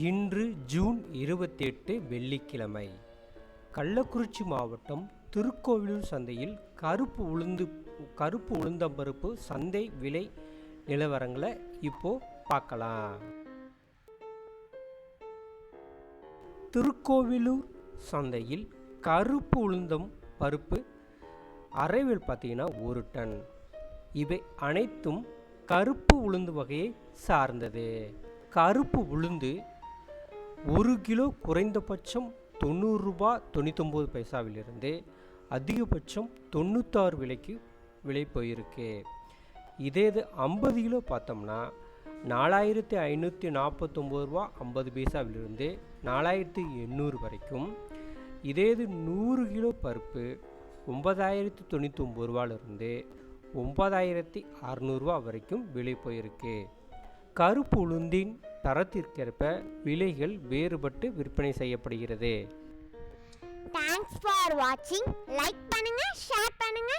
இன்று ஜூன் இருபத்தெட்டு வெள்ளிக்கிழமை. கள்ளக்குறிச்சி மாவட்டம் திருக்கோவிலூர் சந்தையில் கருப்பு உளுந்து கருப்பு உளுந்தம்பருப்பு சந்தை விலை நிலவரங்களை இப்போ பார்க்கலாம். திருக்கோவிலூர் சந்தையில் கருப்பு உளுந்தம் பருப்பு அரைவில் பார்த்தீங்கன்னா ஒரு டன். இவை அனைத்தும் கருப்பு உளுந்து வகையை சார்ந்தது. கருப்பு உளுந்து ஒரு கிலோ குறைந்தபட்சம் தொண்ணூறு ரூபா தொண்ணூத்தொம்பது பைசாவிலிருந்து அதிகபட்சம் தொண்ணூத்தாறு விலைக்கு விலை போயிருக்கு. இதே இது ஐம்பது கிலோ பார்த்தோம்னா நாலாயிரத்தி ஐநூற்றி நாற்பத்தொம்பது ரூபா ஐம்பது பைசாவிலிருந்து நாலாயிரத்தி எண்ணூறு வரைக்கும். இதே இது நூறு கிலோ பருப்பு ஒன்பதாயிரத்தி தொண்ணூற்றி ஒம்பது ரூபாலிருந்து ஒன்பதாயிரத்தி அறநூறுரூவா வரைக்கும் விலை போயிருக்கு. கருப்பு உளுந்தின் தரத்திற்கேற்ப விலைகள் வேறுபட்டு விற்பனை செய்யப்படுகிறது. தேங்க்ஸ் ஃபார் வாட்சிங் லைக் பண்ணுங்க ஷேர் பண்ணுங்க